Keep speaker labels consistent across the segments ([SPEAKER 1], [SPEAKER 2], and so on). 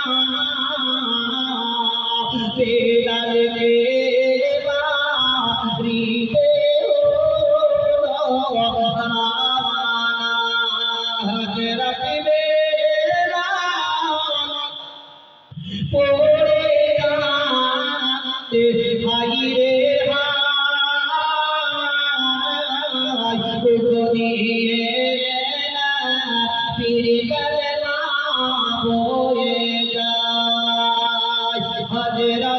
[SPEAKER 1] দিওয়ানা পেদাল কে বাড়িতে হজরত বেলা পড়ে কাঁদে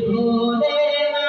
[SPEAKER 1] ভোলে না